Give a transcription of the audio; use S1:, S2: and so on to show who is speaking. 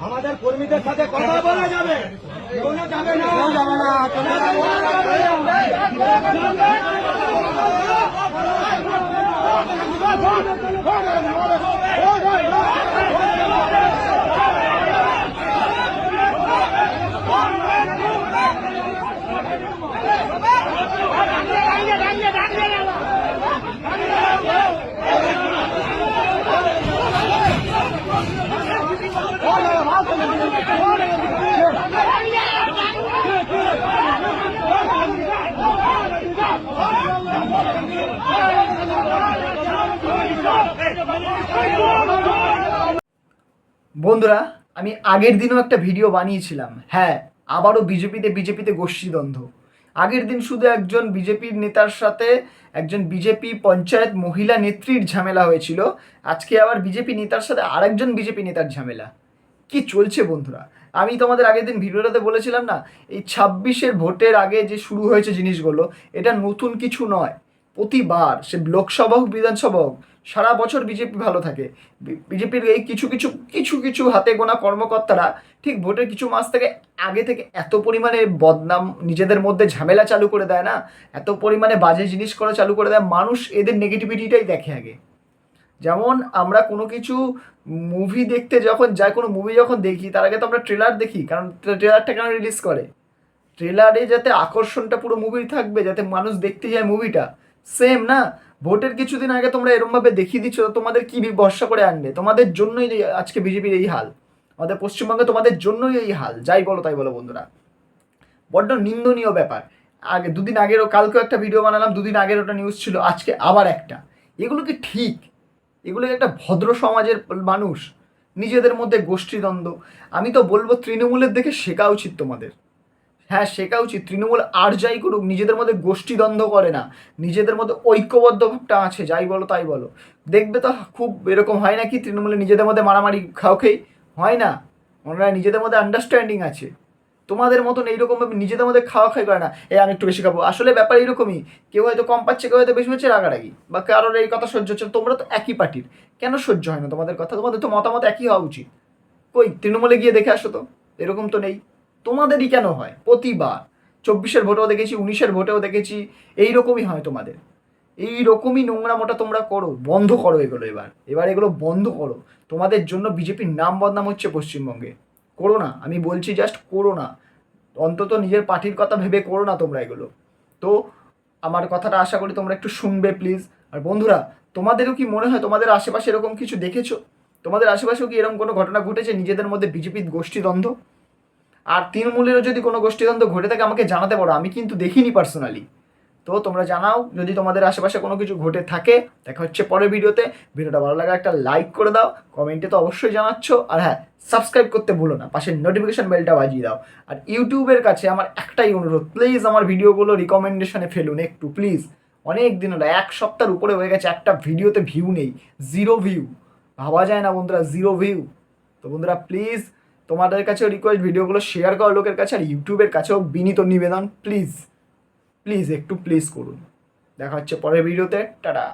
S1: আমাদের কর্মীদের সাথে কথা বলা যাবে। যাবে না। যাবে না।
S2: বন্ধুরা, আমি আগের দিনও একটা ভিডিও বানিয়েছিলাম। হ্যাঁ আবারও বিজেপিতে বিজেপিতে গোষ্ঠীদ্বন্দ্ব। আগের দিন শুধু একজন বিজেপির নেতার সাথে একজন বিজেপি পঞ্চায়েত মহিলা নেত্রীর ঝামেলা হয়েছিল। আজকে আবার বিজেপি নেতার সাথে আরেকজন বিজেপি নেতার ঝামেলা। কি চলছে বন্ধুরা? আমি তোমাদের আগের দিন ভিডিওটাতে বলেছিলাম না, এই ছাব্বিশের ভোটের আগে যে শুরু হয়েছে জিনিসগুলো, এটা নতুন কিছু নয়। প্রতিবার সে লোকসভা হোক, বিধানসভা হোক, সারা বছর বিজেপি ভালো থাকে। বিজেপির এই কিছু কিছু কিছু কিছু হাতে গোনা কর্মকর্তারা ঠিক ভোটের কিছু মাস থেকে আগে থেকে এত পরিমাণে বদনাম নিজেদের মধ্যে ঝামেলা চালু করে দেয় না, এত পরিমাণে বাজে জিনিস করা চালু করে দেয়, মানুষ এদের নেগেটিভিটিটাই দেখে আগে। যেমন আমরা কোনো কিছু মুভি দেখতে যখন যাই, কোনো মুভি যখন দেখি, তার আগে তো আমরা ট্রেলার দেখি, কারণ ট্রেলারটা কেন রিলিজ করে? ট্রেলারে যাতে আকর্ষণটা পুরো মুভির থাকবে, যাতে মানুষ দেখতে যায় মুভিটা সেম না? ভোটের কিছুদিন আগে তোমরা এরমভাবে দেখিয়ে দিচ্ছ তোমাদের কি ভরসা করে আনবে? তোমাদের জন্যই আজকে বিজেপির এই হাল। আমাদের পশ্চিমবঙ্গে তোমাদের জন্যই এই হাল, যাই বলো তাই বলো বন্ধুরা। বড্ড নিন্দনীয় ব্যাপার। আগে দুদিন আগেরও, কালকেও একটা ভিডিও বানালাম, দুদিন আগের ওটা নিউজ ছিল, আজকে আবার একটা। এগুলো কি ঠিক? এগুলো একটা ভদ্র সমাজের মানুষ? নিজেদের মধ্যে গোষ্ঠীদ্বন্দ্ব। আমি তো বলব, তৃণমূলের দেখে শেখা উচিত তোমাদের। হ্যাঁ শেখা উচিত। তৃণমূল আর যাই করুক, নিজেদের মধ্যে গোষ্ঠীদ্বন্দ্ব করে না। নিজেদের মধ্যে ঐক্যবদ্ধ ভাবটা আছে, যাই বলো তাই বলো। দেখবে তো খুব এরকম হয় না কি তৃণমূলে নিজেদের মধ্যে মারামারি খাও খেই হয় না। ওনারা নিজেদের মধ্যে আন্ডারস্ট্যান্ডিং আছে। তোমাদের মতন এইরকম ভাবে নিজেদের মধ্যে খাওয়া খাই করে না। এ, আমি একটু বেশি খাব। আসলে ব্যাপার এরকমই কেউ হয়তো কম পাচ্ছে, কেউ হয়তো বেশি হচ্ছে রাগারাগি। বা কারোর এই কথা সহ্য হচ্ছে তোমরা তো একই পার্টির। কেন সহ্য হয় না তোমাদের কথা? তোমাদের তো মতামত একই হওয়া উচিত। কই, তৃণমূলে গিয়ে দেখে আসো তো। এরকম তো নেই। তোমাদেরই কেন হয়? প্রতিবার। চব্বিশের ভোটেও দেখেছি, উনিশের ভোটেও দেখেছি এই রকমই হয় তোমাদের। এই রকমই নোংরামোটা তোমরা করো, বন্ধ করো এগুলো এবার। এবার এগুলো বন্ধ করো। তোমাদের জন্য বিজেপির নাম বদনাম হচ্ছে পশ্চিমবঙ্গে। করো না, আমি বলছি জাস্ট করো না। অন্তত নিজের পার্টির কথা ভেবে করো না তোমরা এগুলো। তো আমার কথাটা আশা করি তোমরা একটু শুনবে প্লিজ আর বন্ধুরা, তোমাদেরও কি মনে হয়, তোমাদের আশেপাশে এরকম কিছু দেখেছ? তোমাদের আশেপাশেও কি এরকম কোনো ঘটনা ঘটেছে? নিজেদের মধ্যে বিজেপির গোষ্ঠীদ্বন্দ্ব? আর তৃণমূলেরও যদি কোনো গোষ্ঠীদ্বন্দ্ব ঘটে থাকে, আমাকে জানাতে পারো। আমি কিন্তু দেখিনি পার্সোনালি তো তোমরা জানাও, যদি তোমাদের আশেপাশে কোনো কিছু ঘটে থাকে, দেখা হচ্ছে পরের ভিডিওতে। ভিডিওটা ভালো লাগলে একটা লাইক করে দাও, কমেন্টে তো অবশ্যই জানাচ্ছ। আর হ্যাঁ সাবস্ক্রাইব করতে ভুলো না, পাশে নোটিফিকেশন বেলটা বাজিয়ে দাও। আর ইউটিউবের কাছে আমার একটাই অনুরোধ প্লিজ আমার ভিডিওগুলো রিকমেন্ডেশনে ফেলুন একটু প্লিজ অনেক দিন হলো, এক সপ্তাহের উপরে হয়ে গেছে, একটা ভিডিওতে ভিউ নেই জিরো ভিউ ভাবা যায় না বন্ধুরা জিরো ভিউ তো বন্ধুরা প্লিজ তোমাদের কাছেও রিকোয়েস্ট ভিডিওগুলো শেয়ার করো লোকের কাছে আর ইউটিউবের কাছেও বিনীত নিবেদন প্লিজ প্লিজ একটু প্লিজ করুন। দেখা হচ্ছে পরের ভিডিওতে টাটা।